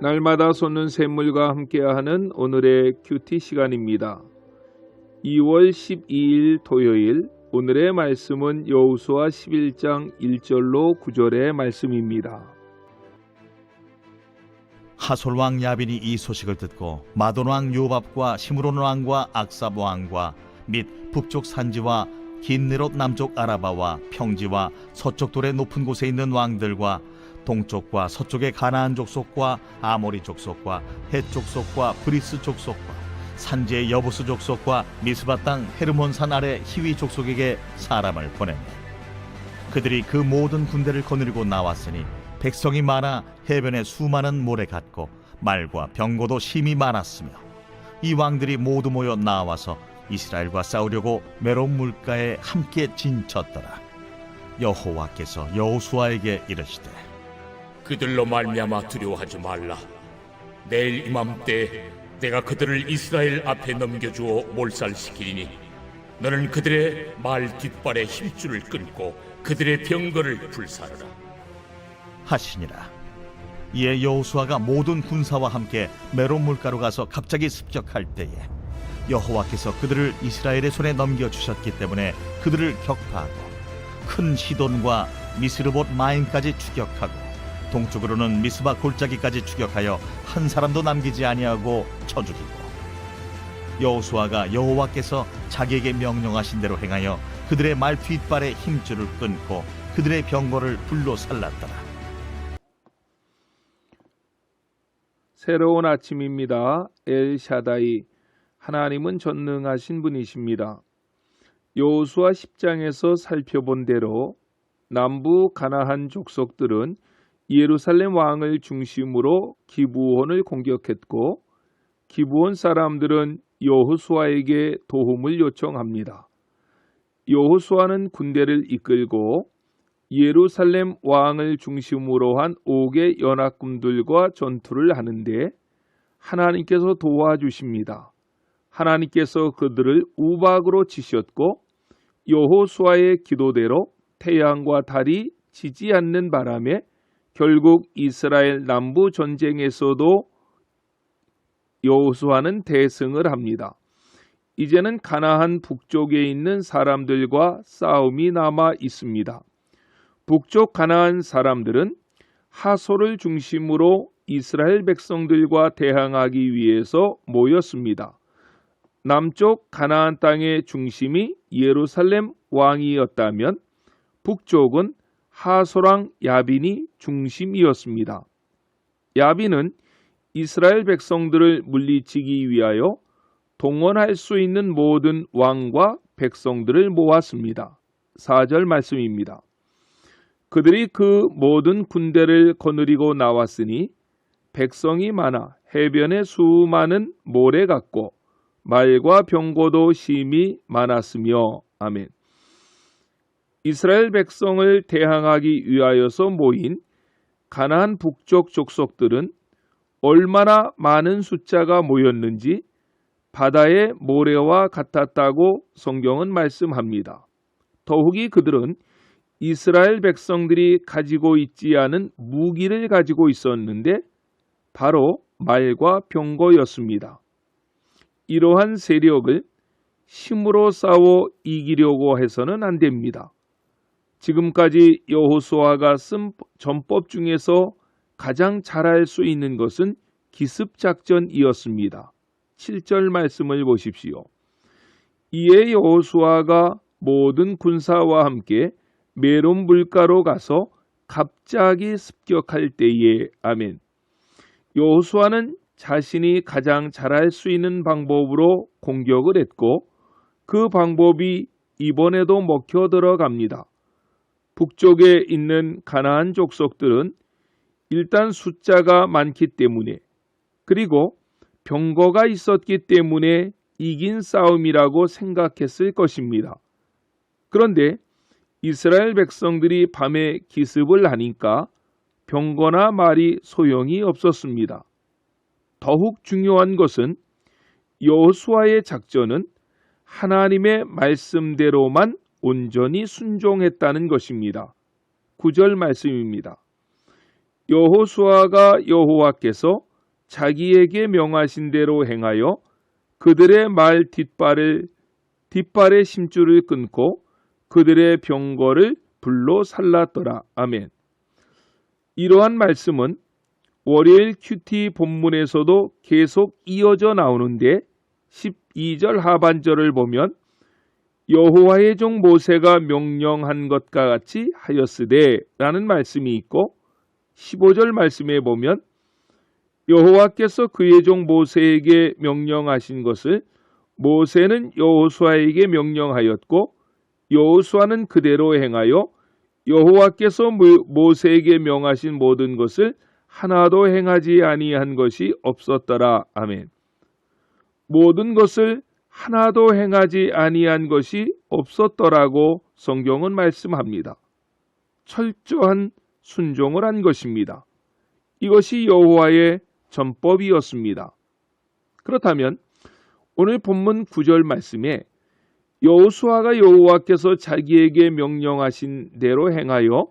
날마다 솟는 샘물과 함께하는 오늘의 큐티 시간입니다. 2월 12일 토요일 오늘의 말씀은 여호수아 11장 1절로 9절의 말씀입니다. 하솔 왕 야빈이 이 소식을 듣고 마돈 왕 요밥과 시므론 왕과 악삽 왕과 및 북쪽 산지와 긴느롯 남쪽 아라바와 평지와 서쪽 돌의 높은 곳에 있는 왕들과 동쪽과 서쪽의 가나안 족속과 아모리 족속과 헷 족속과 브리스 족속과 산지의 여부스 족속과 미스바 땅 헤르몬 산 아래 히위 족속에게 사람을 보내니 그들이 그 모든 군대를 거느리고 나왔으니 백성이 많아 해변에 수많은 모래 같고 말과 병거도 심히 많았으며 이 왕들이 모두 모여 나와서 이스라엘과 싸우려고 메론 물가에 함께 진쳤더라. 여호와께서 여호수아에게 이르시되 그들로 말미암아 두려워하지 말라. 내일 이맘때 내가 그들을 이스라엘 앞에 넘겨주어 몰살시키리니 너는 그들의 말 뒷발에 힘줄을 끊고 그들의 병거를 불사르라. 하시니라 이에 여호수아가 모든 군사와 함께 메론 물가로 가서 갑자기 습격할 때에 여호와께서 그들을 이스라엘의 손에 넘겨 주셨기 때문에 그들을 격파하고 큰 시돈과 미스르봇 마임까지 추격하고 동쪽으로는 미스바 골짜기까지 추격하여 한 사람도 남기지 아니하고 쳐 죽이고 여호수아가 여호와께서 자기에게 명령하신 대로 행하여 그들의 말 뒷발에 힘줄을 끊고 그들의 병거를 불로 살랐더라 새로운 아침입니다. 엘샤다이 하나님은 전능하신 분이십니다. 여호수아 10장에서 살펴본 대로 남부 가나안 족속들은 예루살렘 왕을 중심으로 기부원을 공격했고 기부원 사람들은 여호수아에게 도움을 요청합니다. 여호수아는 군대를 이끌고 예루살렘 왕을 중심으로 한 5개 연합군들과 전투를 하는데 하나님께서 도와주십니다. 하나님께서 그들을 우박으로 치셨고 여호수아의 기도대로 태양과 달이 지지 않는 바람에 결국 이스라엘 남부 전쟁에서도 여호수아는 대승을 합니다. 이제는 가나안 북쪽에 있는 사람들과 싸움이 남아 있습니다. 북쪽 가나안 사람들은 하솔을 중심으로 이스라엘 백성들과 대항하기 위해서 모였습니다. 남쪽 가나안 땅의 중심이 예루살렘 왕이었다면 북쪽은 하솔왕 야빈이 중심이었습니다. 야빈은 이스라엘 백성들을 물리치기 위하여 동원할 수 있는 모든 왕과 백성들을 모았습니다. 4절 말씀입니다. 그들이 그 모든 군대를 거느리고 나왔으니 백성이 많아 해변에 수많은 모래 같고 말과 병고도 심히 많았으며 아멘. 이스라엘 백성을 대항하기 위하여서 모인 가나안 북쪽 족속들은 얼마나 많은 숫자가 모였는지 바다의 모래와 같았다고 성경은 말씀합니다. 더욱이 그들은 이스라엘 백성들이 가지고 있지 않은 무기를 가지고 있었는데 바로 말과 병거였습니다. 이러한 세력을 힘으로 싸워 이기려고 해서는 안 됩니다. 지금까지 여호수아가 쓴 전법 중에서 가장 잘할 수 있는 것은 기습 작전이었습니다. 7절 말씀을 보십시오. 이에 여호수아가 모든 군사와 함께 메론 물가로 가서 갑자기 습격할 때에 아멘. 여호수아는 자신이 가장 잘할 수 있는 방법으로 공격을 했고 그 방법이 이번에도 먹혀 들어갑니다. 북쪽에 있는 가나안 족속들은 일단 숫자가 많기 때문에 그리고 병거가 있었기 때문에 이긴 싸움이라고 생각했을 것입니다. 그런데 이스라엘 백성들이 밤에 기습을 하니까 병거나 말이 소용이 없었습니다. 더욱 중요한 것은 여호수아의 작전은 하나님의 말씀대로만 온전히 순종했다는 것입니다. 9절 말씀입니다. 여호수아가 여호와께서 자기에게 명하신 대로 행하여 그들의 말 뒷발을 뒷발의 심줄을 끊고 그들의 병거를 불로 살랐더라. 아멘. 이러한 말씀은 월요일 큐티 본문에서도 계속 이어져 나오는데 12절 하반절을 보면 여호와의 종 모세가 명령한 것과 같이 하였으되 라는 말씀이 있고 15절 말씀에 보면 여호와께서 그의 종 모세에게 명령하신 것을 모세는 여호수아에게 명령하였고 여호수아는 그대로 행하여 여호와께서 모- 모세에게 명하신 모든 것을 하나도 행하지 아니한 것이 없었더라. 아멘. 모든 것을 하나도 행하지 아니한 것이 없었더라고 성경은 말씀합니다. 철저한 순종을 한 것입니다. 이것이 여호와의 전법이었습니다. 그렇다면 오늘 본문 9절 말씀에 여호수아가 여호와께서 자기에게 명령하신 대로 행하여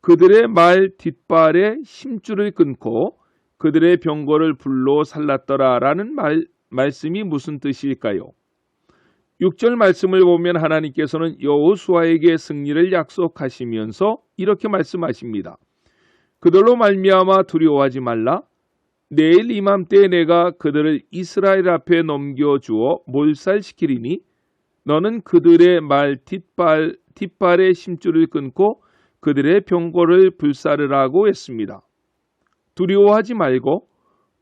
그들의 말 뒷발에 심줄을 끊고 그들의 병거를 불로 살랐더라라는 말, 말씀이 무슨 뜻일까요? 6절 말씀을 보면 하나님께서는 여호수아에게 승리를 약속하시면서 이렇게 말씀하십니다. 그들로 말미암아 두려워하지 말라. 내일 이맘때 내가 그들을 이스라엘 앞에 넘겨주어 몰살시키리니 너는 그들의 말 뒷발 뒷발의 심줄을 끊고 그들의 병거를 불사르라고 했습니다. 두려워하지 말고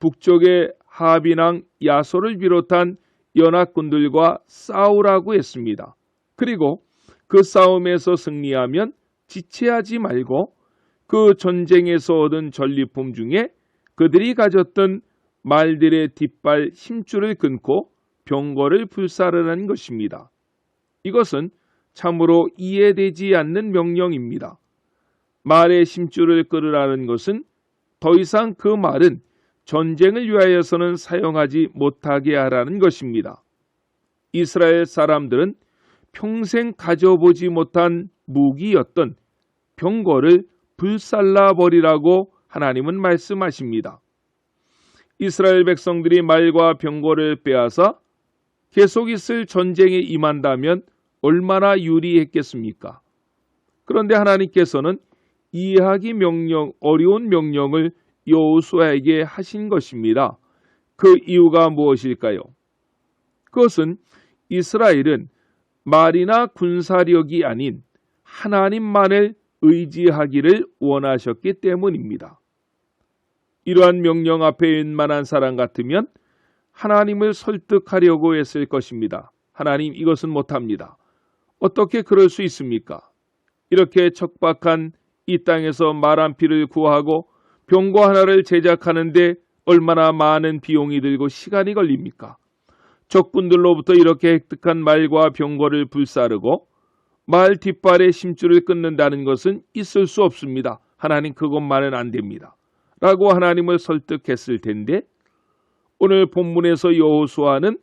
북쪽의 하비낭 야소를 비롯한 연합군들과 싸우라고 했습니다. 그리고 그 싸움에서 승리하면 지체하지 말고 그 전쟁에서 얻은 전리품 중에 그들이 가졌던 말들의 뒷발 힘줄을 끊고 병거를 불사르라는 것입니다. 이것은 참으로 이해되지 않는 명령입니다. 말의 심줄을 끌으라는 것은 더 이상 그 말은 전쟁을 위하여서는 사용하지 못하게 하라는 것입니다. 이스라엘 사람들은 평생 가져보지 못한 무기였던 병거를 불살라 버리라고 하나님은 말씀하십니다. 이스라엘 백성들이 말과 병거를 빼앗아 계속 있을 전쟁에 임한다면 얼마나 유리했겠습니까? 그런데 하나님께서는 이해하기 명령 어려운 명령을 여호수아에게 하신 것입니다. 그 이유가 무엇일까요? 그것은 이스라엘은 말이나 군사력이 아닌 하나님만을 의지하기를 원하셨기 때문입니다. 이러한 명령 앞에 웬만한 사람 같으면 하나님을 설득하려고 했을 것입니다. 하나님 이것은 못합니다. 어떻게 그럴 수 있습니까? 이렇게 척박한 이 땅에서 말 한 피를 구하고 병거 하나를 제작하는데 얼마나 많은 비용이 들고 시간이 걸립니까? 적군들로부터 이렇게 획득한 말과 병거를 불사르고 말 뒷발에 심줄을 끊는다는 것은 있을 수 없습니다. 하나님 그것만은 안 됩니다. 라고 하나님을 설득했을 텐데 오늘 본문에서 여호수아는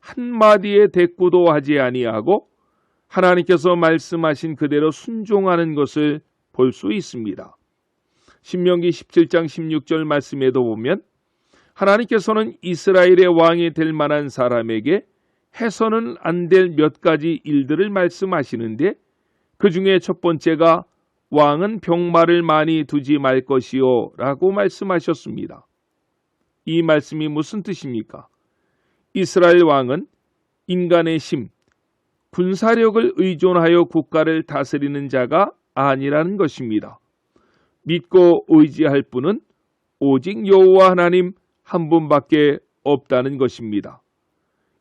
한마디의 대꾸도 하지 아니하고 하나님께서 말씀하신 그대로 순종하는 것을 볼 수 있습니다. 신명기 17장 16절 말씀에도 보면 하나님께서는 이스라엘의 왕이 될 만한 사람에게 해서는 안 될 몇 가지 일들을 말씀하시는데 그 중에 첫 번째가 왕은 병마를 많이 두지 말 것이요 라고 말씀하셨습니다. 이 말씀이 무슨 뜻입니까? 이스라엘 왕은 인간의 힘, 군사력을 의존하여 국가를 다스리는 자가 아니라는 것입니다. 믿고 의지할 분은 오직 여호와 하나님 한 분밖에 없다는 것입니다.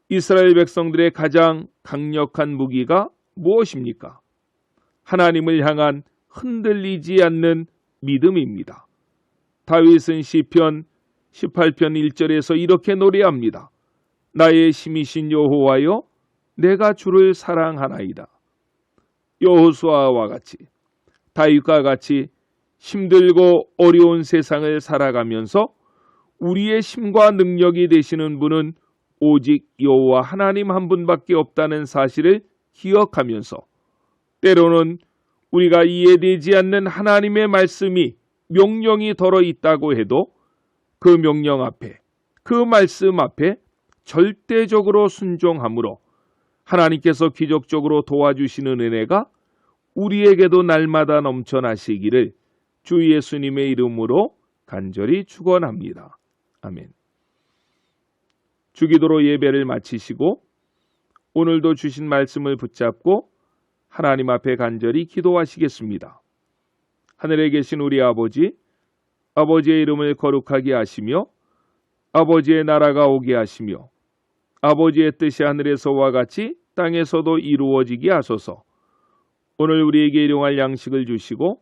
이스라엘 백성들의 가장 강력한 무기가 무엇입니까? 하나님을 향한 흔들리지 않는 믿음입니다. 다윗은 시편 18편 1절에서 이렇게 노래합니다. 나의 힘이신 여호와여 내가 주를 사랑하나이다. 여호수아와 같이 다윗과 같이 힘들고 어려운 세상을 살아가면서 우리의 힘과 능력이 되시는 분은 오직 여호와 하나님 한 분밖에 없다는 사실을 기억하면서 때로는 우리가 이해되지 않는 하나님의 말씀이 명령이 덜어 있다고 해도 그 명령 앞에 그 말씀 앞에 절대적으로 순종함으로 하나님께서 기적적으로 도와주시는 은혜가 우리에게도 날마다 넘쳐나시기를 주 예수님의 이름으로 간절히 축원합니다. 아멘. 주기도로 예배를 마치시고 오늘도 주신 말씀을 붙잡고 하나님 앞에 간절히 기도하시겠습니다. 하늘에 계신 우리 아버지, 아버지의 이름을 거룩하게 하시며 아버지의 나라가 오게 하시며 아버지의 뜻이 하늘에서와 같이 땅에서도 이루어지게 하소서. 오늘 우리에게 일용할 양식을 주시고